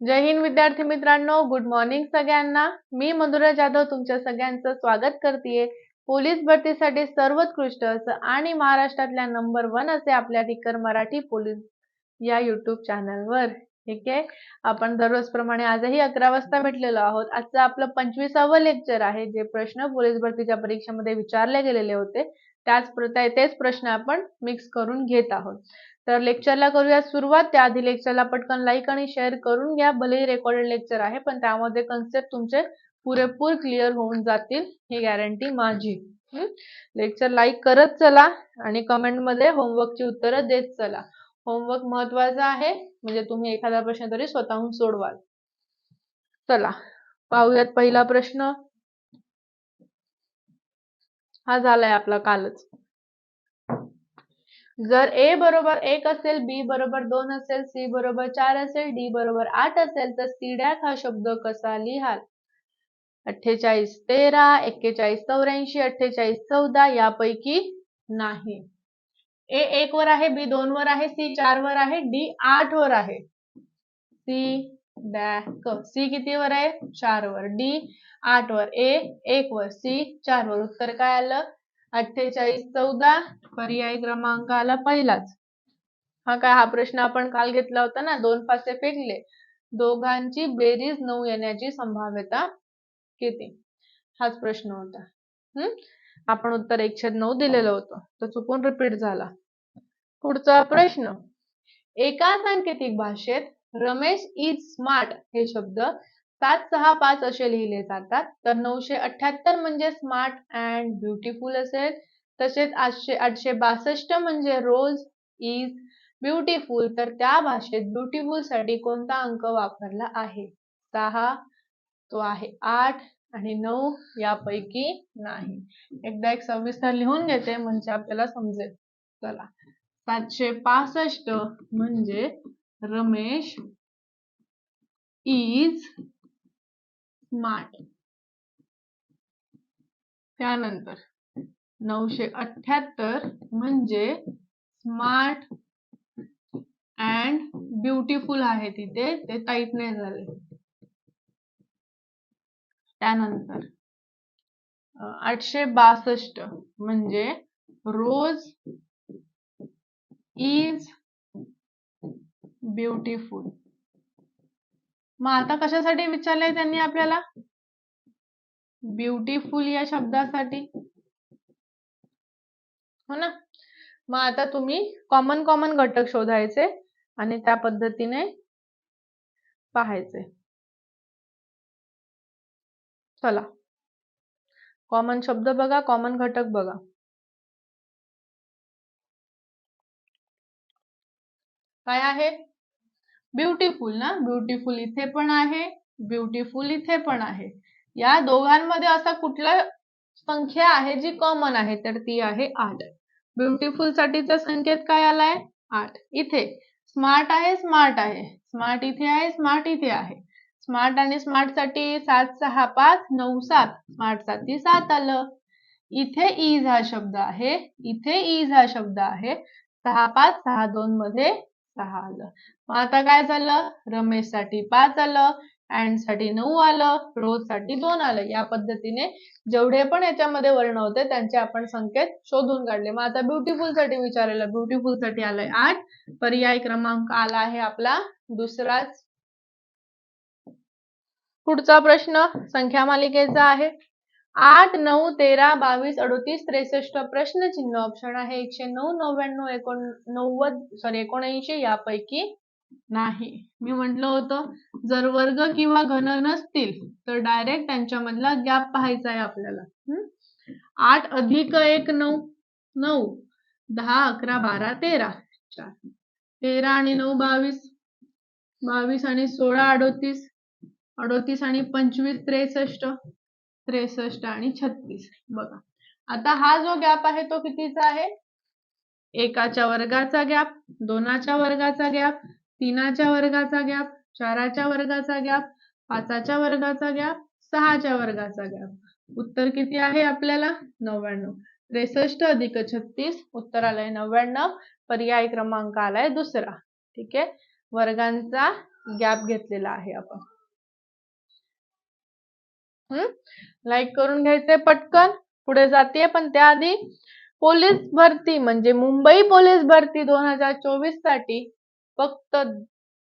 जय हिंद विद्यार्थी मित्रांनो. Good morning सगळ्यांना. मी मधुरा जाधव तुमच्या सगळ्यांचं स्वागत करते पोलीस भरतीसाठी सर्वोत्कृष्ट असं आणि महाराष्ट्रातल्या नंबर वन असे आपल्या टिकर मराठी पोलीस या युट्यूब चॅनलवर ठीक आहे? आपण दररोज प्रमाणे आजही अकरा वाजता भेटलेलो आहोत. आजचं आपलं पंचवीसावं लेक्चर आहे. जे प्रश्न पोलीस भरतीच्या परीक्षेमध्ये विचारले गेलेले होते. त्याच तेच प्रश्न आपण मिक्स करून घेत आहोत. तर लेक्चरला करूया सुरुवात. त्याआधी लेक्चरला पटकन लाईक आणि शेअर करून घ्या. भलेही रेकॉर्डेड लेक्चर आहे पण त्यामध्ये कन्सेप्ट तुमचे पुरेपूर क्लिअर होऊन जातील ही गॅरंटी माझी. लेक्चर लाईक करत चला आणि कमेंटमध्ये होमवर्कची उत्तरं देत चला. होमवर्क महत्त्वाचा आहे म्हणजे तुम्ही एखादा प्रश्न तरी स्वतःहून सोडवाल. चला पाहूयात पहिला प्रश्न. हा झालाय आपला कालच. जर ए बरोबर एक असेल बी बरोबर दोन असेल सी बरोबर चार असेल डी बरोबर आठ असेल तर सी डॅक हा शब्द कसा लिहाल? अठ्ठेचाळीस तेरा एक्केचाळीस चौऱ्याऐंशी अठ्ठेचाळीस चौदा यापैकी नाही. ए एक वर आहे बी दोन वर आहे सी चार वर आहे डी आठ वर आहे. सी डॅक सी किती वर आहे? चार वर. डी आठ वर. ए एक वर. सी चार वर. उत्तर काय आलं? अठ्ठेचाळीस चौदा पर्याय क्रमांक आला पहिलाच. हा काय हा प्रश्न आपण काल घेतला होता ना दोन फासे फेकले. दोघांची बेरीज नऊ येण्याची संभाव्यता किती? हाच प्रश्न होता. हम्म आपण उत्तर एकशे नऊ दिलेलं होतं. तर चुकून रिपीट झाला. पुढचा प्रश्न. एका सांकेतिक भाषेत रमेश इज स्मार्ट हे शब्द सात सहा पाच असे लिहिले जातात. तर नऊशे अठ्याहत्तर म्हणजे स्मार्ट अँड ब्युटिफुल असेल. तसेच आठशे आठशे बासष्ट म्हणजे रोज इज ब्युटिफुल तर त्या भाषेत ब्युटिफुलसाठी कोणता अंक वापरला आहे? सहा तो आहे आठ आणि नऊ यापैकी नाही. एकदा एक सविस्तर लिहून घेते म्हणजे आपल्याला समजेल. चला. सातशे पासष्ट म्हणजे रमेश इज स्मार्ट त्यानंतर नऊशे अठ्याहत्तर म्हणजे स्मार्ट अँड ब्युटिफुल आहे तिथे ते टाईप नाही झाले. त्यानंतर आठशे बासष्ट म्हणजे रोज इज ब्युटिफुल मग आता कशासाठी विचारलंय त्यांनी आपल्याला? ब्युटिफुल या शब्दासाठी. हो ना? मग आता तुम्ही कॉमन कॉमन घटक शोधायचे आणि त्या पद्धतीने पाहायचे. चला. कॉमन शब्द बघा कॉमन घटक बघा. काय आहे? ब्युटिफुल ना? ब्युटिफुल इथे पण आहे ब्युटिफुल इथे पण आहे. या दोघांमध्ये असा कुठला संख्या आहे जी कॉमन आहे तर ती आहे आठ. ब्युटिफुल साठीचा संकेत काय आलाय? आठ. इथे. स्मार्ट आहे स्मार्ट आहे. स्मार्ट इथे आहे स्मार्ट इथे आहे. स्मार्ट आणि स्मार्टसाठी सात सहा पाच नऊ सात. स्मार्टसाठी सात आलं. इथे इज हा शब्द आहे. इथे इज हा शब्द आहे. सहा पाच सहा दोन मध्ये सहा आलं. मग आता काय झालं रमेशसाठी पाच आलं अँडसाठी नऊ आलं रोजसाठी दोन आलं. या पद्धतीने जेवढे पण याच्यामध्ये वर्ण होते त्यांचे आपण संकेत शोधून काढले. मग आता ब्युटिफुलसाठी विचारलेलं ब्युटिफुलसाठी आलंय आठ. पर्याय क्रमांक आला आहे आपला दुसराच. पुढचा प्रश्न संख्या मालिकेचा आहे. आठ नऊ तेरा बावीस अडोतीस त्रेसष्ट प्रश्नचिन्ह. ऑप्शन आहे एकशे नऊ नव्याण्णव एकोण नव्वद सॉरी एकोणऐंशी यापैकी नाही. मी म्हटलं होतं जर वर्ग किंवा घन नसतील तर डायरेक्ट त्यांच्यामधला गॅप पाहायचा आहे आपल्याला आठ अधिक एक नऊ नऊ दहा अकरा बारा तेरा चार तेरा आणि नऊ बावीस बावीस आणि सोळा अडोतीस अडोतीस आणि पंचवीस त्रेसष्ट त्रेसष्ट आणि छत्तीस. बघा. आता हा जो गॅप आहे तो कितीचा आहे? एकाच्या वर्गाचा गॅप दोनाच्या वर्गाचा गॅप तीनाच्या वर्गाचा गॅप चाराच्या वर्गाचा गॅप पाचाच्या वर्गाचा गॅप सहाच्या वर्गाचा गॅप. उत्तर किती आहे आपल्याला? नव्याण्णव. त्रेसष्ट अधिक छत्तीस उत्तर आलंय नव्याण्णव. पर्याय क्रमांक आलाय दुसरा. ठीक आहे? वर्गांचा गॅप घेतलेला आहे आपण. हम्म लाईक करून घ्यायचंय पटकन. पुढे जाते पण त्याआधी पोलीस भरती म्हणजे मुंबई पोलीस भरती दोन हजार चोवीससाठी फक्त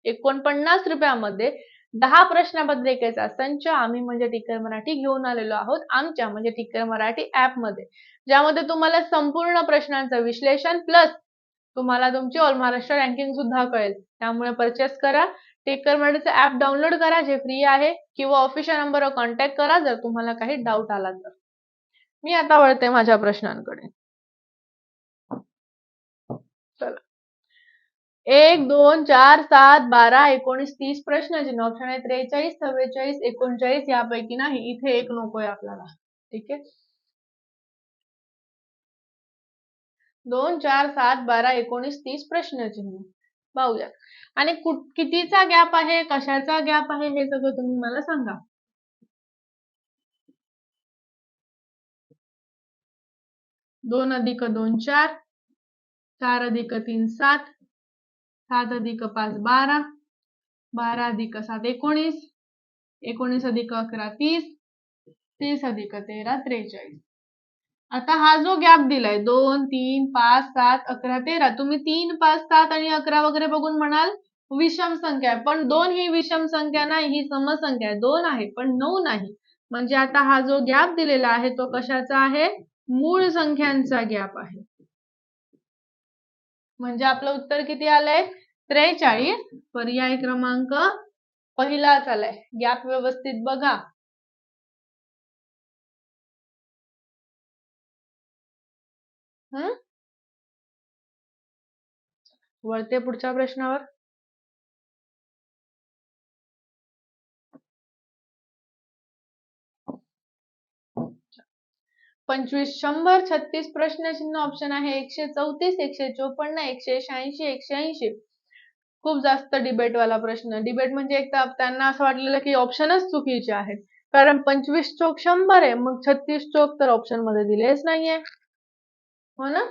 एकोणपन्नास रुपयामध्ये दहा प्रश्नपत्रिकेचा संच आम्ही म्हणजे टिकर मराठी घेऊन आलेलो आहोत आमच्या म्हणजे टिकर मराठी ऍपमध्ये ज्यामध्ये तुम्हाला संपूर्ण प्रश्नांचं विश्लेषण प्लस तुम्हाला तुमची ऑल महाराष्ट्र रँकिंग सुद्धा कळेल. त्यामुळे परचेस करा टेकर मराठीचं ऍप डाउनलोड करा जे फ्री आहे किंवा ऑफिशियल नंबरवर कॉन्टॅक्ट करा जर तुम्हाला काही डाऊट आला तर. मी आता वळते माझ्या प्रश्नांकडे चला एक दोन चार सात बारा एकोणीस तीस प्रश्नाचे ऑप्शन आहे त्रेचाळीस चव्वेचाळीस एकोणचाळीस यापैकी नाही. इथे एक नकोय आपल्याला. ठीक आहे? दोन चार सात बारा एकोणीस तीस प्रश्नचिन्ह पाहूया. आणि कितीचा गॅप आहे? कशाचा गॅप आहे? हे सगळं तुम्ही मला सांगा. दोन अधिक दोन चार. चार अधिक तीन सात. सात अधिक पाच बारा. बारा अधिक सात एकोणीस. एकोणीस अधिक अकरा तीस. तीस अधिक तेरा त्रेचाळीस. आता हा जो गॅप दिलाय दोन तीन पाच सात अकरा तेरा तुम्ही तीन पाच सात आणि अकरा वगैरे बघून म्हणाल विषम संख्या आहे. पण दोन ही विषम संख्या नाही ही समसंख्या आहे. दोन आहे पण नऊ नाही. म्हणजे आता हा जो गॅप दिलेला आहे तो कशाचा आहे? मूळ संख्यांचा गॅप आहे. म्हणजे आपलं उत्तर किती आलंय? त्रेचाळीस. पर्याय क्रमांक पहिलाच आलाय. गॅप व्यवस्थित बघा. वळते पुढच्या प्रश्नावर. पंचवीस शंभर छत्तीस प्रश्न चिन्ह ऑप्शन आहे. एकशे चौतीस एकशे चोपन्न एकशे शहाऐंशी एकशे ऐंशी. खूप जास्त डिबेट वाला प्रश्न. डिबेट म्हणजे एक तर त्यांना असं वाटलेलं की ऑप्शनच चुकीचे आहेत. कारण पंचवीस चोक शंभर आहे. मग छत्तीस चोक तर ऑप्शनमध्ये दिलेच नाहीये. हो ना?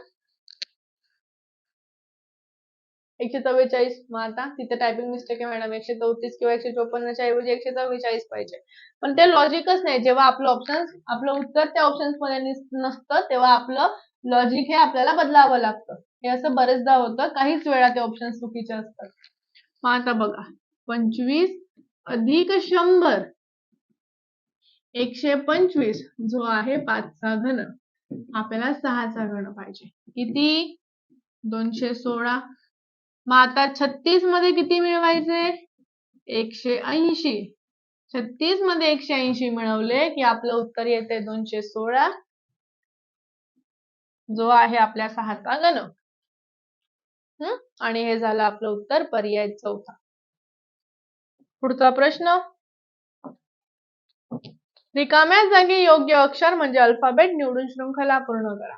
एकशे चव्वेचाळीस मग आता तिथे टायपिंग मिस्टेक आहे मॅडम एकशे चौतीस किंवा एकशे चोपन्नच्या ऐवजी एकशे चव्वेचाळीस पाहिजे. पण ते लॉजिकच नाही. जेव्हा आपलं ऑप्शन आपलं उत्तर त्या ऑप्शन्समध्ये नसतं तेव्हा आपलं लॉजिक हे आपल्याला बदलावं लागतं. हे असं बरेचदा होतं. काहीच वेळा ते ऑप्शन चुकीचे असतात. मग आता बघा. पंचवीस अधिक शंभर एकशे पंचवीस जो आहे पाचचा घन. आपल्याला सहाचा घन पाहिजे. किती? दोनशे सोळा. मग आता छत्तीसमध्ये किती मिळवायचे? एकशे ऐंशी. छत्तीसमध्ये एकशे ऐंशी मिळवले की आपलं उत्तर येते दोनशे सोळा. जो आहे आपल्या सहाचा हम्म आणि हे झालं आपलं उत्तर पर्याय चौथा. पुढचा प्रश्न. रिकाम्या जागी योग्य अक्षर म्हणजे अल्फाबेट निवडून शृंखला पूर्ण करा.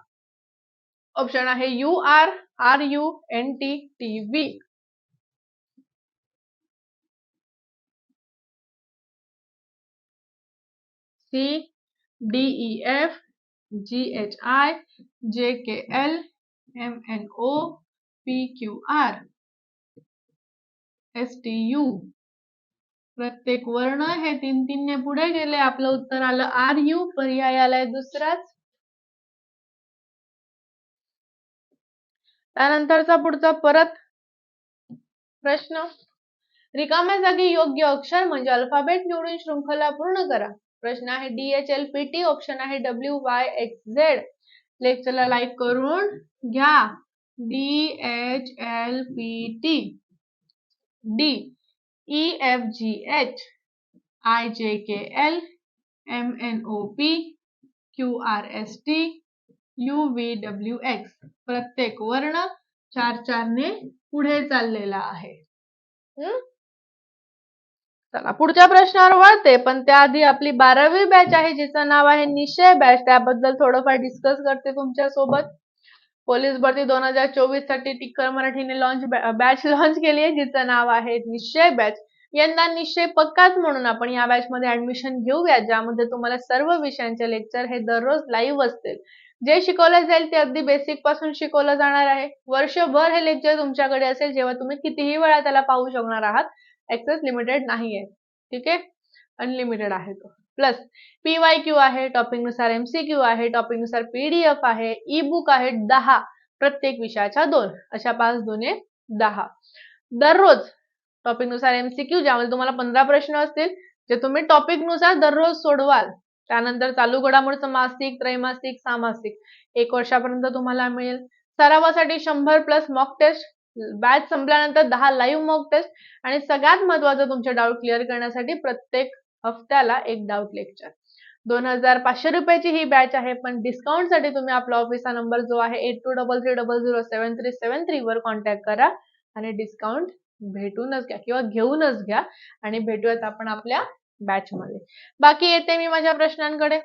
ऑप्शन आहे U R R U N T T V. C D E F G H I J K L M N O P Q R. S T U. प्रत्येक वर्ण हे तीन तीनने पुढे गेले. आपलं उत्तर आलं आर यू. पर्याय आलाय दुसराच. त्यानंतरचा पुढचा परत प्रश्न. रिकाम्या जागी योग्य अक्षर म्हणजे अल्फाबेट निवडून शृंखला पूर्ण करा. प्रश्न आहे D H L P T option आहे डब्ल्यू वाय एक्स झेड लेक्चरला लाईक करून घ्या. D H L P T D E F G H I J K L M N O P Q R S T U V W X प्रत्येक वर्ण चार चारने पुढे चाललेला आहे. चला पुढच्या प्रश्नावर वळते पण त्याआधी आपली बारावी बॅच आहे जिचं नाव आहे निश्चय बॅच त्याबद्दल थोडंफार डिस्कस करते तुमच्यासोबत पोलीस भरती दोन हजार चोवीससाठी टिक्कर मराठीने लॉन्च बॅच लॉन्च केली आहे जिचं नाव आहे निश्चय बॅच यंदा निश्चय पक्काच म्हणून आपण या बॅच मध्ये ऍडमिशन घेऊया ज्यामध्ये तुम्हाला सर्व विषयांचे लेक्चर हे दररोज लाईव्ह असतील. जे शिकवलं जाईल ते अगदी बेसिकपासून शिकवलं जाणार आहे. वर्षभर हे लेक्चर तुमच्याकडे असेल जेव्हा तुम्ही कितीही वेळा त्याला पाहू शकणार आहात ऍक्सेस लिमिटेड नाहीये. ठीक आहे? अनलिमिटेड आहे तो. प्लस पीवाय क्यू आहे टॉपिकनुसार एमसीक्यू आहे टॉपिकनुसार पीडीएफ आहे ई बुक आहे दहा. प्रत्येक विषयाच्या दोन. अशा पाच दोन्ही दहा. दररोज टॉपिकनुसार एमसीक्यू ज्यामध्ये तुम्हाला पंधरा प्रश्न असतील जे तुम्ही टॉपिकनुसार दररोज सोडवाल त्यानंतर चालू घडामोडीचं मासिक त्रैमासिक सामासिक. एक वर्षापर्यंत तुम्हाला मिळेल. सरावासाठी शंभर प्लस मॉक टेस्ट बॅच संपल्यानंतर दहा लाईव्ह मॉक टेस्ट आणि सगळ्यात महत्वाचं तुमचे डाऊट क्लिअर करण्यासाठी प्रत्येक हफ्त्याला एक डाऊट लेक्चर दोन हजार पाचशे रुपयाची ही बॅच आहे पण डिस्काउंटसाठी तुम्ही आपला ऑफिसचा नंबर जो आहे eight two double three double zero seven three seven three वर कॉन्टॅक्ट करा आणि डिस्काउंट भेटूनच घ्या किंवा घेऊनच घ्या. आणि भेटूयात आपण आपल्या बॅच मध्ये. बाकी येते मी माझ्या प्रश्नांकडे.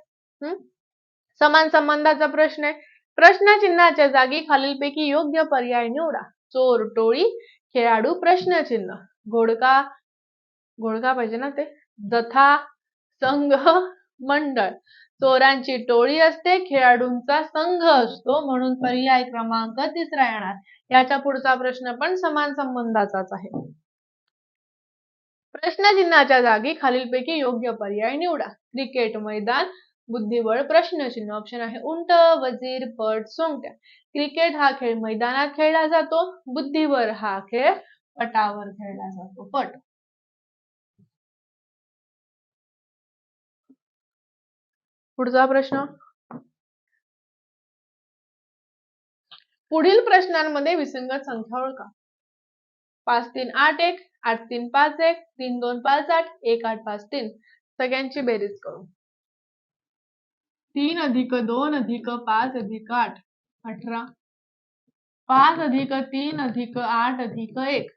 समान संबंधाचा प्रश्न आहे. प्रश्नचिन्हाच्या जागी खालीलपैकी योग्य पर्याय निवडा. चोर टोळी खेळाडू प्रश्नचिन्ह. घोडका घोडका पाहिजे ना ते? जथा संघ मंडळ. चोरांची टोळी असते खेळाडूंचा संघ असतो म्हणून पर्याय क्रमांक तिसरा येणार. याच्या पुढचा प्रश्न पण समान संबंधाचाच आहे. प्रश्नचिन्हाच्या जागी खालीलपैकी योग्य पर्याय निवडा. क्रिकेट मैदान बुद्धिबळ प्रश्नचिन्ह ऑप्शन आहे. उंट वजीर पट सोंगट्या. क्रिकेट हा खेळ मैदानात खेळला जातो. बुद्धिबळ हा खेळ पटावर खेळला जातो. पट. पुढचा प्रश्न. पुढील प्रश्नांमध्ये विसंगत संख्या ओळखा. पाच तीन आठ एक आठ तीन पाच एक तीन दोन पाच आठ एक आठ पाच तीन सगळ्यांची बेरीज करू तीन अधिक दोन अधिक पाच अधिक आठ. अठरा. पाच अधिक तीन अधिक आठ अधिक एक.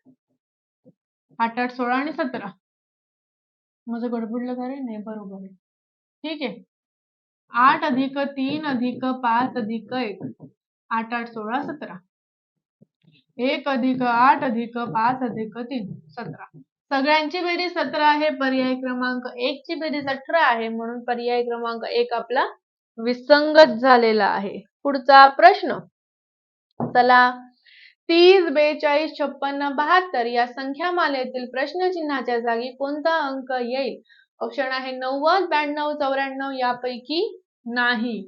आठ आठ सोळा आणि सतरा. माझं गडबडलं का रे? नाही बरोबर आहे. ठीक आहे. आठ अधिक तीन अधिक पाच अधिक एक. आठ आठ सोळा सतरा. एक अधिक आठ अधिक पाच अधिक तीन सतरा. सगळ्यांची बेरीज सतरा आहे पर्याय क्रमांक एक ची बेरीज अठरा आहे म्हणून पर्याय क्रमांक एक आपला विसंगत झालेला आहे. पुढचा प्रश्न. चला तीस बेचाळीस छप्पन्न बहात्तर या संख्यामालेतील प्रश्नचिन्हाच्या जागी कोणता अंक येईल? ऑप्शन आहे नव्वद ब्याण्णव चौऱ्याण्णव यापैकी नाही.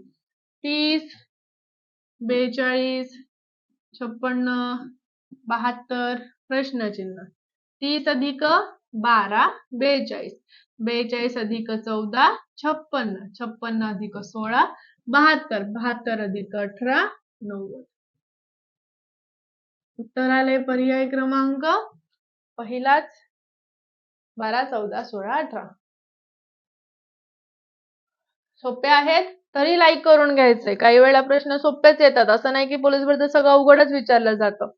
तीस बेचाळीस छप्पन्न बहात्तर प्रश्नचिन्ह. तीस अधिक बारा बेचाळीस. बेचाळीस अधिक चौदा छप्पन्न. छप्पन्न अधिक सोळा बहात्तर. बहात्तर अधिक अठरा नव्वद. उत्तर आले पर्याय क्रमांक पहिलाच. बारा चौदा सोळा अठरा. सोपे आहेत? तरी लाईक करून घ्यायचंय. काही वेळा प्रश्न सोपेच येतात. असं नाही की पोलीस भरती सगळं अवघडच विचारलं जातं.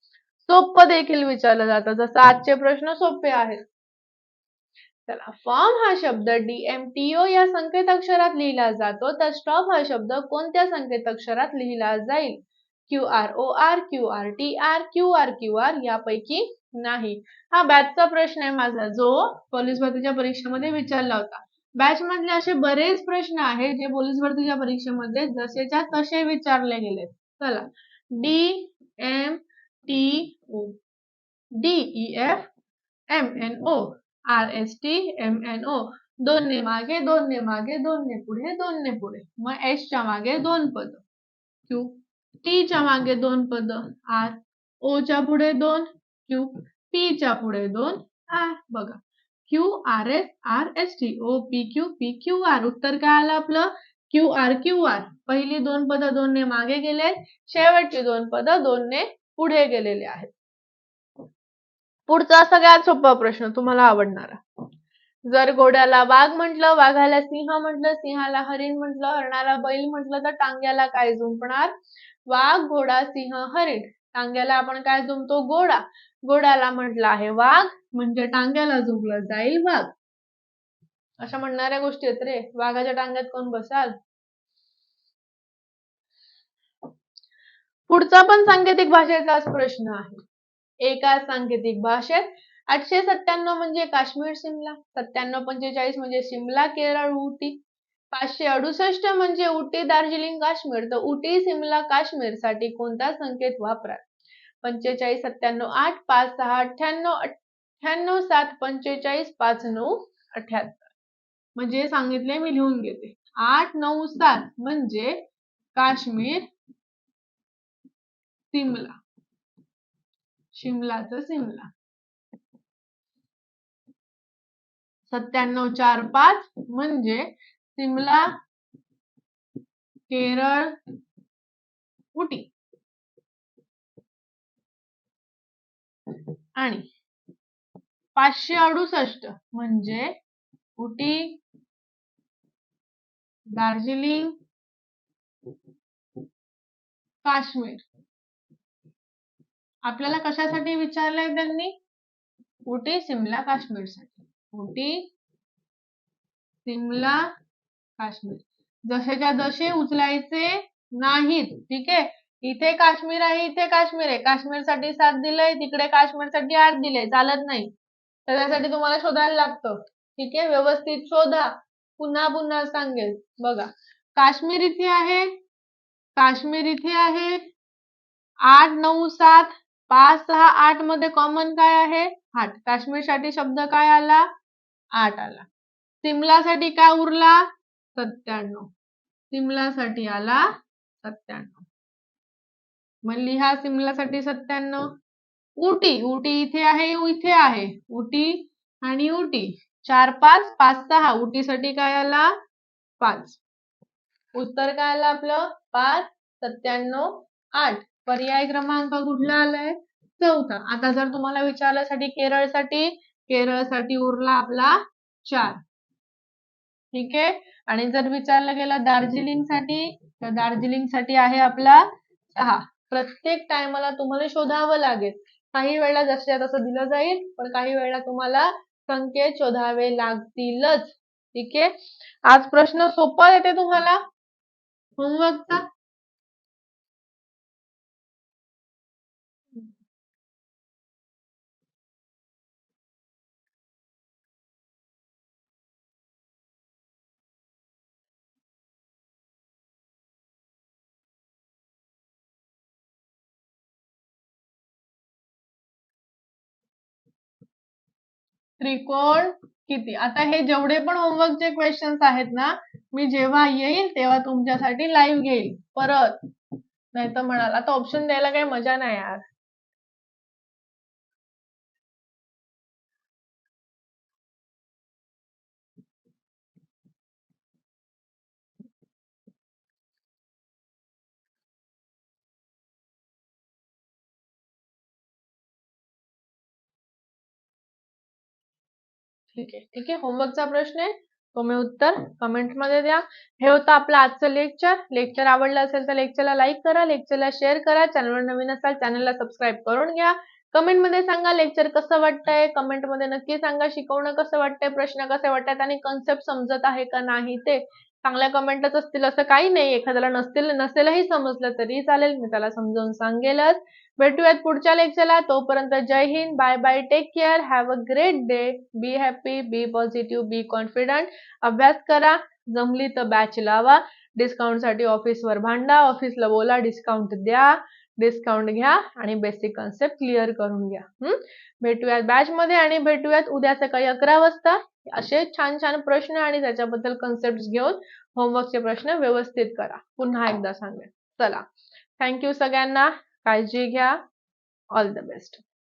सोपं देखील विचारलं जातं. जसं आजचे प्रश्न सोपे आहेत. चला फॉर्म हा शब्द डीएमटीओ या संकेत अक्षरात लिहिला जातो. तर स्टॉप हा शब्द कोणत्या संकेत अक्षरात लिहिला जाईल? Q R O R Q R T R Q R Q R यापैकी नाही. हा बॅचचा प्रश्न आहे माझा जो पोलीस भरतीच्या परीक्षेमध्ये विचारला होता. बॅच मधले असे बरेच प्रश्न आहेत जे पोलीस भरतीच्या परीक्षेमध्ये जसेच्या तसे विचारले गेले चला D M T O D E F M N O R S T M N O दोन ने मागे दोन ने मागे दोन ने पुढे दोन ने पुढे. मग एस च्या मागे दोन पद. क्यू टी च्या मागे दोन पद. आर ओ च्या पुढे दोन. क्यू पी च्या पुढे दोन. आर बघा. Q R S R S T O P Q P Q R उत्तर काय आलं आपलं? क्यू आर क्यू आर पहिली दोन पद दोन ने मागे गेले शेवटची दोन पद दोन ने पुढे गेलेले आहेत. पुढचा सगळ्यात सोपा प्रश्न तुम्हाला आवडणारा. जर घोड्याला वाघ म्हटलं वाघाला सिंह म्हटलं सिंहाला हरिण म्हटलं हरणाला बैल म्हटलं तर टांग्याला काय जुंपणार? वाघ घोडा सिंह हरिण. टांग्याला आपण काय जुंपतो? घोडा. घोड्याला म्हटलं आहे वाघ म्हणजे टांग्याला जुंपलं जाईल वाघ. अशा म्हणणाऱ्या गोष्टी आहेत रे. वाघाच्या टांग्यात कोण बसाल? पुढचा पण सांकेतिक भाषेचाच प्रश्न आहे. एका सांकेतिक भाषेत आठशे सत्त्याण्णव म्हणजे काश्मीर शिमला सत्त्याण्णव पंचेचाळीस म्हणजे शिमला केरळ उटी पाचशे अडुसष्ट म्हणजे उटी दार्जिलिंग काश्मीर. तर उटी शिमला काश्मीरसाठी कोणता संकेत वापरा पंचेचाळीस सत्त्याण्णव आठ पाच सहा अठ्ठ्याण्णव अठ्ठ्याण्णव सात पंचेचाळीस पाच नऊ अठ्याहत्तर म्हणजे सांगितले मी लिहून घेते. आठ नऊ सात म्हणजे काश्मीर सिमला शिमलाचं सिमला सत्त्याण्णव चार पाच म्हणजे सिमला केरळ उटी आणि पाचशे अडुसष्ट म्हणजे उटी दार्जिलिंग काश्मीर. आपल्याला कशासाठी विचारलंय त्यांनी? उटी सिमला काश्मीरसाठी उटी सिमला काश्मीर? जसेच्या जसे उचलायचे नाहीत. ठीक आहे? इथे काश्मीर आहे इथे काश्मीर आहे. काश्मीरसाठी सात दिलंय तिकडे काश्मीरसाठी आठ दिलंय. चालत नाही. त्याच्यासाठी तुम्हाला शोधायला लागतं. ठीक आहे? व्यवस्थित शोधा. पुन्हा पुन्हा सांगेल. बघा. काश्मीर इथे आहे. काश्मीर इथे आहे. आठ नऊ सात पाच सहा आठमध्ये कॉमन काय आहे? आठ. काश्मीरसाठी शब्द काय आला? आठ आला. सिमलासाठी काय उरला? सत्त्याण्णव. सिमलासाठी आला सत्त्याण्णव. मग लिहा सिमलासाठी सत्त्याण्णव. उटी. उटी इथे आहे इथे आहे. उटी आणि उटी. चार पाच पाच सहा. उटीसाठी काय आला? पाच. उत्तर काय आलं आपलं? पाच सत्त्याण्णव आठ. पर्याय क्रमांक कुठला आलाय? चौथा. आता जर तुम्हाला विचारल्यासाठी केरळसाठी केरळसाठी उरला आपला चार. ठीक आहे? आणि जर विचारलं गेलं दार्जिलिंगसाठी तर दार्जिलिंगसाठी आहे आपला सहा. प्रत्येक टायमाला तुम्हाला शोधावं लागेल. काही वेळेला जसं तसं दिलं जाईल पण काही वेळेला तुम्हाला संकेत शोधावे लागतीलच. ठीक आहे? आज प्रश्न सोपा येते तुम्हाला? होमवर्कचा त्रिकोण किती? आता हे जेवढे पण होमवर्कचे क्वेश्चन्स आहेत ना मी जेव्हा येईल तेव्हा तुमच्यासाठी लाईव्ह घेईल. परत. नाही तर म्हणाल आता ऑप्शन द्यायला काही मजा नाही यार. ठीक आहे. ठीक आहे. होमवर्कचा प्रश्न आहे. तुम्ही उत्तर कमेंटमध्ये द्या. हे होतं आपलं आजचं लेक्चर लेक्चर आवडलं असेल तर लेक्चरला लाईक करा. लेक्चरला शेअर करा. चॅनलवर नवीन असाल चॅनलला सबस्क्राईब करून घ्या. कमेंटमध्ये सांगा लेक्चर कसं वाटतंय. कमेंटमध्ये नक्की सांगा शिकवणं कसं वाटतंय प्रश्न कसे वाटतात आणि कन्सेप्ट समजत आहे का नाही ते. चांगल्या कमेंटच असतील असं काही नाही. एखाद्याला नसतील नसेलही समजलं तरी चालेल. मी त्याला समजावून सांगेलच. भेटूयात पुढच्या लेक्चरला तोपर्यंत जय Hind. Bye bye take care have a great day be happy be positive be confident अभ्यास करा. जमली तर बॅच लावा. डिस्काउंटसाठी ऑफिसवर भांडा. ऑफिसला बोला. डिस्काउंट द्या. डिस्काउंट घ्या. आणि बेसिक कन्सेप्ट क्लिअर करून घ्या. भेटूयात बॅच मध्ये आणि भेटूयात उद्या सकाळी अकरा वाजता. असे छान छान प्रश्न आणि त्याच्याबद्दल कन्सेप्ट घेऊन होमवर्कचे प्रश्न व्यवस्थित करा. पुन्हा एकदा सांगेन. चला. थँक्यू सगळ्यांना. काळजी घ्या. All the best